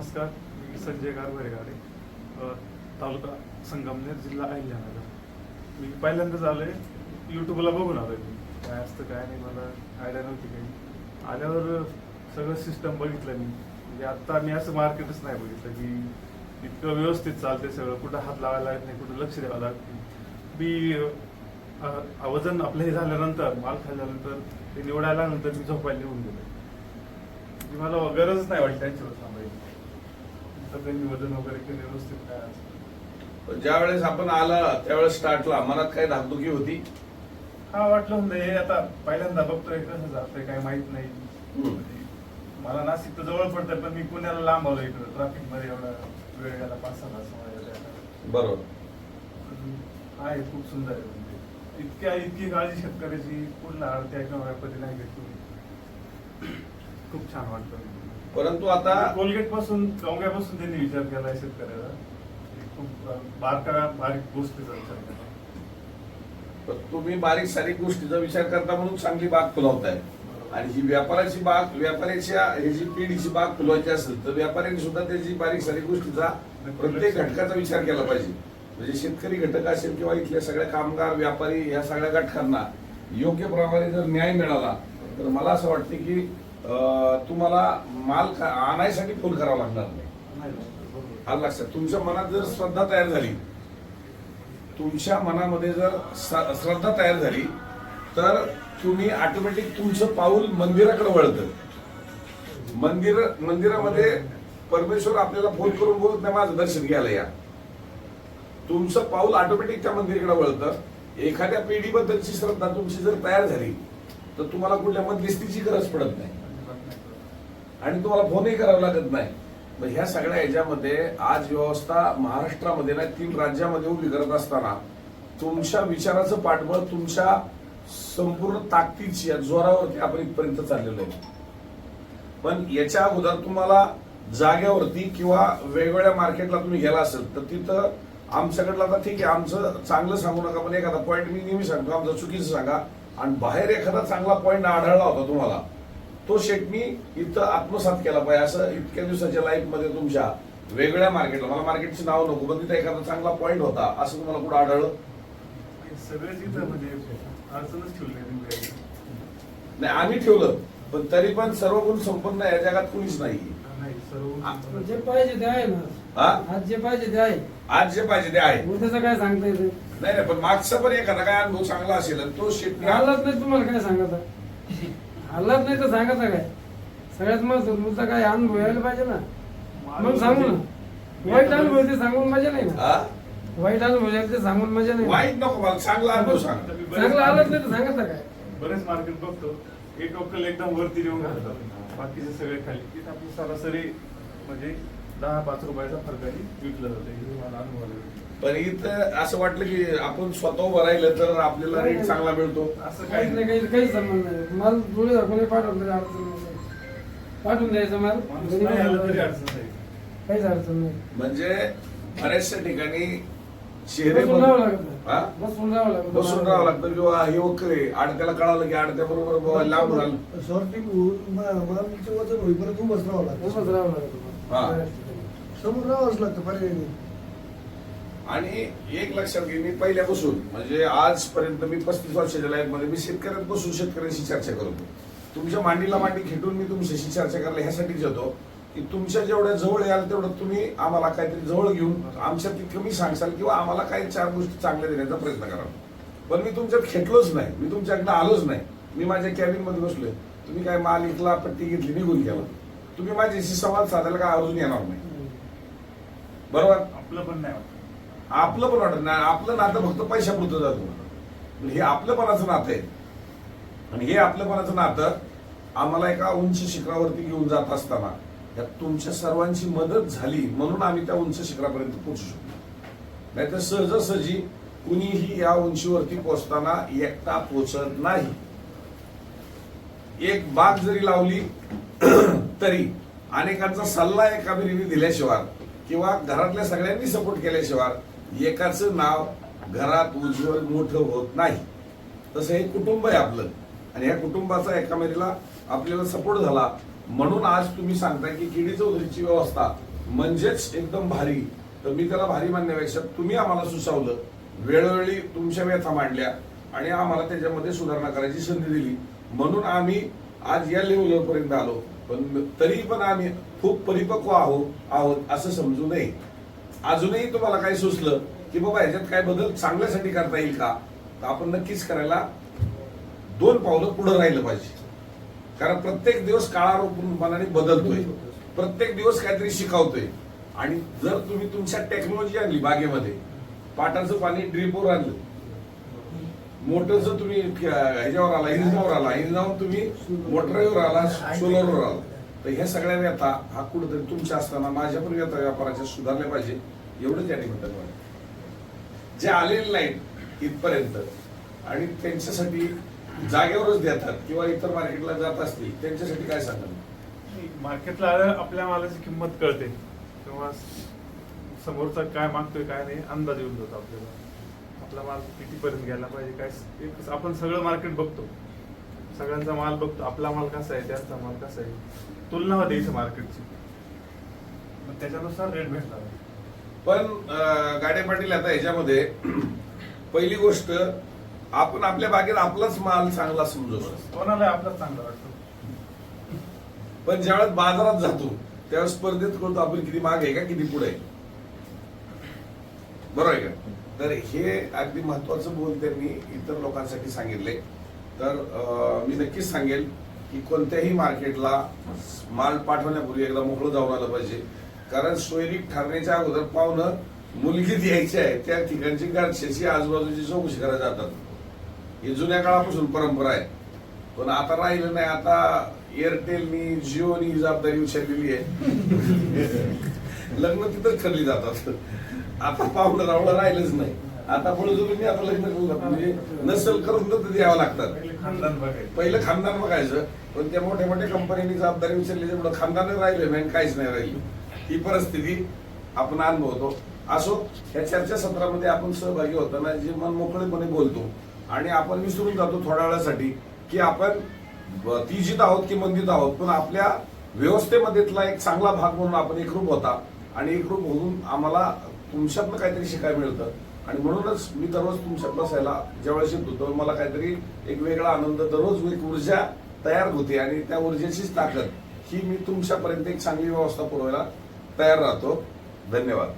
नमस्कार मी संजय गारवारेगाडे अ, तालुका संगमनेर जिल्हा अहिल्यानगर. मी पहिल्यांदाच आलो आहे यूट्यूबला बघून आलोय मी. काय असतं काय नाही मला आयडिया नव्हती काही. आल्यावर सगळं सिस्टम बघितलं मी. म्हणजे आत्ता मी असं मार्केटच नाही बघितलं की इतकं व्यवस्थित चालते सगळं. कुठं हात लावायला लागत नाही कुठं लक्ष द्यावं लागत नाही. मी वजन आपलं हे झाल्यानंतर माल खाल्ल्यानंतर ते निवडायला नंतर मी झोपायला निघून गेलो म्हणजे मला गरजच नाही वाटली त्यांच्यावर. तर त्यांनी वजन वगैरे केले व्यवस्थित काय ज्या वेळेस आपण आला त्यावेळेस स्टार्टला मनात काय धाकधुकी होती? हा वाटलं म्हणजे हे आता पहिल्यांदा बघतोय कसं जातंय काय माहीत नाही. मला नाशिक तर जवळ पडतंय पण मी पुण्याला लांब आलो इकडं. ट्रॅफिकमध्ये एवढा वेळ गेला पाच सहा तास. बरोबर. आहे खूप सुंदर आहे म्हणजे. इतक्या इतकी काळजी शेतकऱ्याची पूर्ण आरती किंवा व्यापारी नाही घेतली खूप छान वाटतं परंतु आता कोलगेटपासून कवग्यापासून त्यांनी विचार केलाय शेतकऱ्याला. खूप बारका बारीक गोष्टीचा विचार केला. तुम्ही बारीक सारीक गोष्टीचा विचार करता म्हणून चांगली बाग फुलवताय. आणि ही व्यापाराची बाग व्यापाऱ्याच्या ही जी पिढीची बाग फुलवायची असेल तर व्यापाऱ्यांनी सुद्धा त्याची बारीक सारीक गोष्टीचा प्रत्येक घटकाचा विचार केला पाहिजे. म्हणजे शेतकरी घटक असेल किंवा इथल्या सगळ्या कामगार व्यापारी या सगळ्या घटकांना योग्य प्रमाणे जर न्याय मिळाला तर मला असं वाटतं की तुम्हाला माल आणायसाठी फोन करावा लागणार नाही. आलं लक्षात. तुमच्या मनात जर श्रद्धा तयार झाली तुमच्या मनामध्ये जर श्रद्धा तयार झाली तर तुम्ही ऑटोमॅटिक तुमचं पाऊल मंदिराकडे वळतं. मंदिर मंदिरामध्ये परमेश्वर आपल्याला फोन करून बोलत नाही माझं दर्शन घ्यायला या. तुमचं पाऊल ऑटोमॅटिक त्या मंदिराकडे वळतं. एखाद्या पिढीबद्दलची श्रद्धा तुमची जर तयार झाली तर तुम्हाला कुठल्या मध्यस्थीची गरज पडत नाही. आणि तुम्हाला फोनही करावा लागत नाही. मग ह्या सगळ्या ह्याच्यामध्ये आज व्यवस्था महाराष्ट्रामध्ये ना तीन राज्यामध्ये उभी करत असताना तुमच्या विचाराचं पाठबळ तुमच्या संपूर्ण ताकदीची या जोरावरती आपण इथपर्यंत चाललेलो आहे. पण याच्या अगोदर तुम्हाला जाग्यावरती किंवा वेगवेगळ्या मार्केटला तुम्ही गेला असेल तर तिथं आमच्याकडलं आता ठीक आहे आमचं चांगलं सांगू नका पण एखादा पॉईंट मी नेहमी सांगतो आमचं चुकीचं सांगा. आणि बाहेर एखादा चांगला पॉईंट आढळला होता तुम्हाला तो शेटनी इथं आत्मसात केला पाहिजे. असं इतक्या दिवसाच्या लाईफमध्ये तुमच्या वेगळ्या मार्केटला मला मार्केटची नाव नको पण तिथं एखादा चांगला पॉईंट होता असं तुम्हाला कुठं आढळलं? हे सगळेच इथं म्हणजे अडचणच ठेवली नाही तुम्ही. काही. नाही आम्ही ठेवलं पण तरी पण सर्व गुण संपन्न या जगात कुणीच नाही. नाही सर्व जे पाहिजे ते आहे ना. आज जे पाहिजे ते आहे. आज जे पाहिजे ते आहे. उद्याचं काय सांगता येते नाही नाही पण मागचा पण एखादा काय अनुभव चांगला असेल आणि तो हालत नाही तुम्हाला काय सांगत हालत नाही तर सांगत काय? सगळ्यात महत्वाचं मुद्दा काय अनुभव यायला पाहिजे ना? मग सांगू ना. वाईट अनुभव ते सांगून मजा नाही ना? वाईट अनुभव ते सांगून मजा नाही ना. वाईट नको मला चांगला अनुभव सांग. चांगलं हालत नाही तर सांगत काय? बरेच मार्केट बघतो. एक अक्कल एकदम वरती येऊन घालतात. बाकीचे सगळे खाली. तिथं आपली सरासरी म्हणजे दहा पाच रुपयाचा फरकाने विकलं जातं. हे मला अनुभव आला. पण इथं असं वाटलं की आपण स्वतः उभं राहिलं तर आपल्याला रेट चांगला मिळतो. असं काहीच काही नाही काही काहीच संबंध नाही. माल दाखवले पाठवून तरी अडचण नाही. पाठवून द्यायचं माल. माणूस नाही आलं तरी अडचण नाही. काहीच अडचण नाही. म्हणजे बऱ्याचशा ठिकाणी चेहरे बसून राहावं लागत. हा? बसून राहावं लागत. बसून राहावं लागतं. किंवा हे वक्रे आडत्याला कळालं की आडत्या बरोबर लांब झालं सॉर्टिंग होऊन मा- मालचं वजन होईपर्यंत उभंच राहावं लागतं. उभंच राहावं हा. लागत समोर राहावंच लागतं पर्याय नाही. आणि एक लक्षात घे मी पहिल्यापासून म्हणजे आजपर्यंत मी पस्तीस वर्षाच्या लाईफमध्ये मी शेतकऱ्यात बसून शेतकऱ्यांशी चर्चा करतो तुमच्या मांडीला मांडी खेटून मी तुमच्याशी चर्चा करायला ह्यासाठीच येतो की तुमच्या जेवढ्या जवळ याल तेवढं तुम्ही आम्हाला काहीतरी जवळ घेऊन आमच्या तितकं मी सांगशाल किंवा आम्हाला काही चार गोष्टी चांगल्या देण्याचा प्रयत्न करा. पण मी तुमच्यात खेटलोच नाही मी तुमच्याकडे आलोच नाही. मी माझ्या कॅबिनमध्ये बसलोय. तुम्ही काय माल इकला पट्टी घेतली निघून गेला. तुम्ही माझ्याशी संवाद साधायला काय अजून येणार नाही. बरोबर? आपलं पण नाही आपलं पण वाटत नाही. आपलं नातं फक्त पैशापुरतं जातो. पण हे आपलंपणाचं नातं आहे. आणि हे आपलंपणाचं नातं आम्हाला एका उंच शिखरावरती घेऊन जात असताना यात तुमच्या सर्वांची मदत झाली म्हणून आम्ही त्या उंच शिखरापर्यंत पोहोचू शकतो नाहीतर सहजासहजी कुणीही या उंचीवरती पोचताना एकटा पोचत नाही. एक बाग जरी लावली तरी अनेकांचा सल्ला एका बिरीने दिल्याशिवाय किंवा घरातल्या सगळ्यांनी सपोर्ट केल्याशिवाय एकाचं नाव घरात उज्ज्वल मोठं होत नाही. तसं हे कुटुंब आहे आपलं. आणि या कुटुंबाचा एकामेरीला आपल्याला सपोर्ट झाला. म्हणून आज तुम्ही सांगताय की किडी चौधरीची व्यवस्था म्हणजेच एकदम भारी. तर मी त्याला भारी मानण्यापेक्षा तुम्ही आम्हाला सुचवलं. वेळोवेळी तुमच्या व्यथा मांडल्या आणि आम्हाला त्याच्यामध्ये सुधारणा करायची संधी दिली. म्हणून आम्ही आज या लेवलपर्यंत आलो. पण तरी पण आम्ही खूप परिपक्व आहोत आहोत असं समजू नये. अजूनही तुम्हाला काय सुचलं की बाबा ह्याच्यात काय बदल चांगल्यासाठी करता येईल का? तर आपण नक्कीच करायला दोन पावलं पुढे राहिलं पाहिजे. कारण प्रत्येक दिवस काळारूपाने बदलतोय. प्रत्येक दिवस काहीतरी शिकवतोय. आणि जर तुम्ही तुमच्या टेक्नॉलॉजी आणली बागेमध्ये पाटाचं पाणी ड्रिपवर आणलं मोटरचं तुम्ही ह्याच्यावर आला इंजिनावर आला इंजिनावर तुम्ही मोटरवर आला सोलरवर आला. तर ह्या सगळ्या व्यथा हा कुठेतरी तुमच्या असताना माझ्या पण व्यथा व्यापाराच्या सुधारल्या पाहिजे एवढं त्या निमित्तानं वाटतं जे आलेले नाहीत इथपर्यंत आणि त्यांच्यासाठी जागेवरच देतात किंवा इतर मार्केटला जात असतील त्यांच्यासाठी काय सांगाल? मार्केटला आपल्या मालाची किंमत कळते. किंवा समोरचा काय मागतोय काय नाही अंदाज येऊन जातो आपल्याला. आपला माल कितीपर्यंत गेला पाहिजे काय एक आपण सगळं मार्केट बघतो. सगळ्यांचा माल बघतो आपला माल कसा आहे त्यांचा माल कसा आहे. तुलना होते इथं मार्केटची. मग त्याच्यानुसार रेट भेटला. पण गाडे पाटील आता ह्याच्यामध्ये पहिली गोष्ट आपण आपल्या बागेत आपलाच माल चांगला समजतो कोणाला आपला चांगला वाटतो? पण ज्यावेळेस बाजारात जातो त्यावेळेस स्पर्धेत कळतो आपण किती माग आहे का किती पुढे आहे? बरोबर आहे का? तर हे अगदी महत्वाचं बोल त्यांनी इतर लोकांसाठी सांगितले. तर मी नक्कीच सांगेल की कोणत्याही मार्केटला माल पाठवण्यापूर्वी एकदा मोकळं जाऊन आलं पाहिजे. कारण सोयरीक ठरण्याच्या अगोदर पाहुणं मुलगी द्यायची आहे त्या ठिकाणची गारशेची आजूबाजूची चौकशी करायला जातात. ही जुन्या काळापासून परंपरा आहे. पण आता राहिलं नाही आता एअरटेलनी जिओनी जबाबदारी उचललेली आहे. लग्न तिथंच ठरली जातात. आता पाहुणं रावलं राहिलंच नाही. आता बळजबरीने आता लग्न जातात. म्हणजे नसल करून तर द्यावं लागतात. पहिले खानदान बघायचं. पहिलं खानदान बघायचं पण त्या मोठ्या मोठ्या कंपन्यांनी जबाबदारी उचलली त्यामुळे खानदान राहिलं नाही काहीच नाही राहिलं. ही परिस्थिती आपण अनुभवतो. असो या चर्चा सत्रामध्ये आपण सहभागी होताना जे मन मोकळेपणे बोलतो आणि आपण विसरून जातो थोड्या वेळासाठी की आपण तीजीत आहोत की मंदित आहोत पण आपल्या व्यवस्थेमध्येतला एक चांगला भाग म्हणून आपण एकरूप होता आणि एकरूप होऊन आम्हाला तुमच्यातनं काहीतरी शिकायला मिळतं. आणि म्हणूनच मी दररोज तुमच्या बसायला ज्यावेळेस येतो तेव्हा मला काहीतरी एक वेगळा आनंद दररोज एक ऊर्जा तयार होते आणि त्या ऊर्जेचीच ताकद ही मी तुमच्यापर्यंत एक चांगली व्यवस्था पुरवायला तयार राहतो. धन्यवाद.